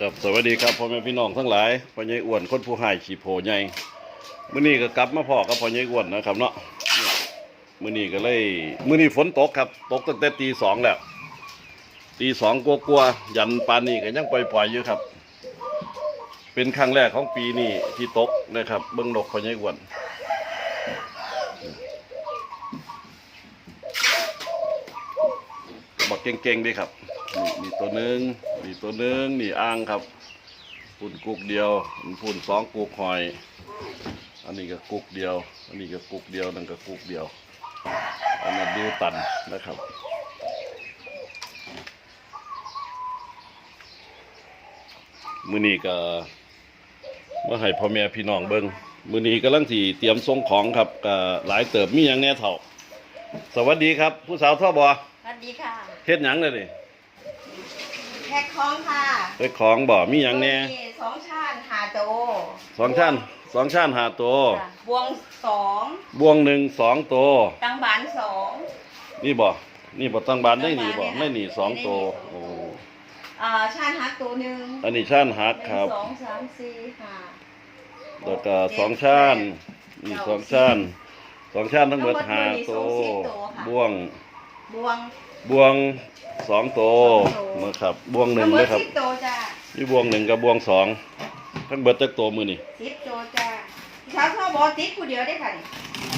ครับสวัสดีครับพ่อแม่พี่น้องทั้งหลายพ่อใหญ่อ้วนคนผู้หายขี่โพใหญ่มื้อนี้ก็กลับมาพ่อกับพ่อใหญ่อ้วนนะครับเนาะเมื้อนี้ก็เลยมื้อนี้ฝนตกครับ ตกตั้งแต่ตีสองแล้วตีสองกลัวๆยันปานนี้ก็ยังปล่อยๆอยู่ครับ เป็นครั้งแรกของปีนี้ที่ตกนะครับ เบิ่งนกพ่อใหญ่อ้วนบักเก่งๆดีครับ นี่มีตัวหนึ่งมีตัวหนึ่งนี่อ่างครับปุ่นกุกเดียวปุ่นสองกุกหอย อันนี้ก็กุกเดียว อันนี้ก็กุกเดียวนั่นก็กุกเดียว อันนั้นดิวตันนะครับมือนี้ก็มาให้พ่อแม่พี่น้องเบิงมือนี้กำลังที่เตรียมส่งของครับก็หลายเติบมีอย่างแน่เถ่า สวัสดีครับ ผู้สาวท่อบอสวัสดีค่ะเฮ็ดหยังเลยดิแพ็คของค่ะเฮ็ดของบ่มีหยังแน่มีสองชาติหาโตสองชั้นสองชั้นหาตัวค่ะบวงสองบวงหนึ่งสองตัวตังบานสองนี่บ่นี่บ่ตั้งบานได้หนีบ่ตั้งบานเนี่ยไม่หนีสองตัวไม่หนีโอ้อ่าชาติหักตัวหนึ่งอันนี้ชั้นหักหนึ่งครับสองสามสี่ห้าแล้วก็สองชั้นนี่สองชั้นสองชั้นทั้งหมดทั้งหมดหามีตัสองวสี่ตัวค่ะบวง บวง บวงสองตัวสองตัวนะครับ บวงหนึ่งทั้งหมเลดยครับสิบตัวจ้านี่บวงหนึ่งกับบวงสองทั้งเบิดจักตัวมือนี่สิบตัวจ้าเช้าพ่อบอติดผู้เดียวได้ค่ะนี่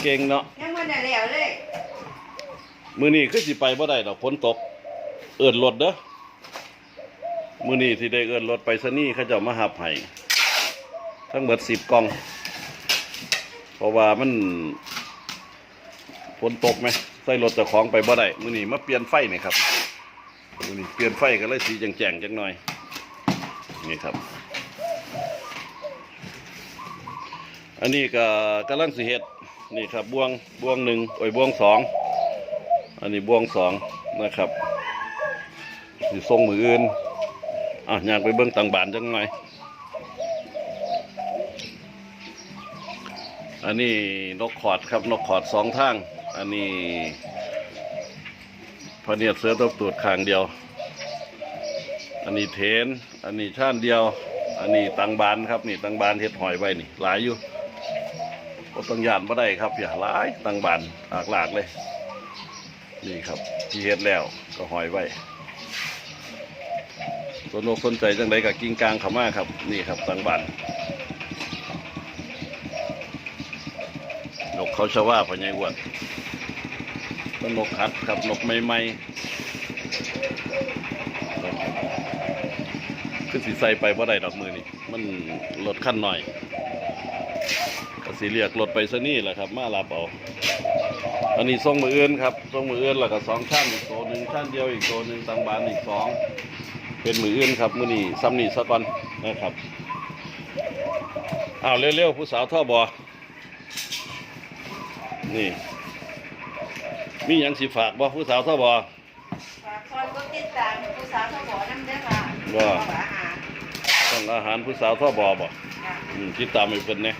เก่งเนาะยังมันได้แล้วเลยมือนี่คือสิไปบ่ได้ดอกฝนตก เอิ้นรถเด้อมือนี่ที่ได้เอิ้นรถไปซะนี่เขาเจะมาหับให้ทั้งเบิดสิบกล่อง เพราะว่ามันฝนตกไหม ใส่รถเจะของไปบ่ได้มือนี่มาเปลี่ยนไฟนี่ครับมือนี่เปลี่ยนไฟก็เลยสีแจ่งๆจังหน่อยนี่ครับ อันนี้ก็กำลังสิเฮ็ดนี่ครับบ่วงบ่วงหนึ่งโอ้ยบวงสองอันนี้บ่วงสองนะครับสิส่งมืออื่นอะอยากไปเบิ้งต่างบานจังหน่อยอันนี้นกขอดครับนกขอดสองทาง อันนี้พเนียดเสือตบตูดคางเดียว อันนี้เทน อันนี้ช่านเดียว อันนี้ตังบานครับนี่ตังบานเฮ็ดหอยไว้นี่ หลายอยู่ก็ต้องยานมาได้ครับอย่าหลายตังบานหลากหลากเลย นี่ครับที่เฮ็ดแล้วก็หอยไว้สนอกสนใจจังไดกับกิ้งกลางขามาครับ นี่ครับตังบานนกเขาชว่าพะไงอ้วน ก็นกหัดครับนกใหม่ๆคือสีใส่ไปเพราะใดดอกมือนี่มันรถขั้นหน่อยสีเรียกรถไปซะนี่แหละครับ มาลาเปเอาอันนี้ทรงมืออื่นครับทรงมืออื่นแล้วก็สองชั้นอีกตัวหนึ่งชั้นเดียวอีกตัวหนึ่งตังบานอีกสองเป็นมืออื่นครับมือนี่ซ้ำนี่สะก่อนนะครับอ้าวเร็วๆผู้สาวท่อบอนี่ มีหยังสิฝากบ่ผู้สาวท่อบอฝากคอยกดติดตามผู้สาวทบอน้ำเด้อค่ะว่า ขออาหารต้องอาหารผู้สาวท่อบอบ่ค่ะอืมติดตามให้เพิ่นเนี่ย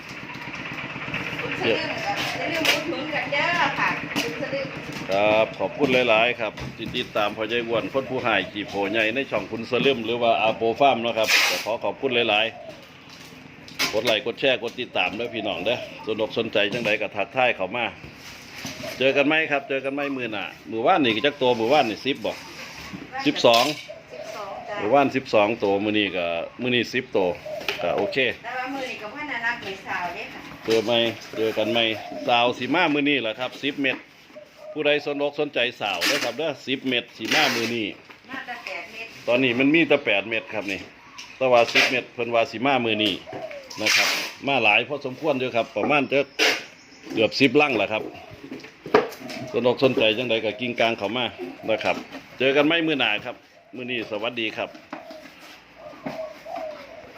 คุณสลืมกับสลืมอุดหนุนกันเด้อค่ะคุณสลืมครับ ขอบคุณหลาย ๆ ครับที่ติดตามพ่อใหญ่อ้วนคนผู้หายขี่โผใหญ่ในช่องคุณสลึมหรือว่าอาโปฟาร์มเนาะครับก็ขอขอบคุณหลาย ๆ กดไลค์กดแชร์กดติดตามด้วยพี่น้องเด้อสนุกสนใจจังใดก็ทักทายเขามา เจอกันไหมครับ เจอกันไหมมือหน่ะมือว่านนี่ก็จักตัวมือว่านนี่สิบบอกสิบสองสิบสองจ้ะมือว่านสิบสองตัวมือนี่ก็มือนี่สิบตัวก็โอเค แต่ว่ามือนี่กับพ่อนานักเหมือนสาวเด้อค่ะเจอไหมเจอกันไหมสาวสีมามือนี่แหละครับสิบเม็ดผู้ใดสนอกสนใจสาวเด้อครับเด้อสิบเม็ดสีมามือนี่น่าจะแปดเมตรตอนนี้มันมีแต่แปดเม็ดครับนี่แตะวาสิบเม็ดเพิ่นว่าสีมามือนี่นะครับ มาหลายพอสมควรอยู่ครับ ประมาณจะเกือบสิบลังแหละครับ สนอกสนใจจังใดกับกิงกลางเขามานะครับ เจอกันไม่มือหนาครับ มือนี้สวัสดีครับ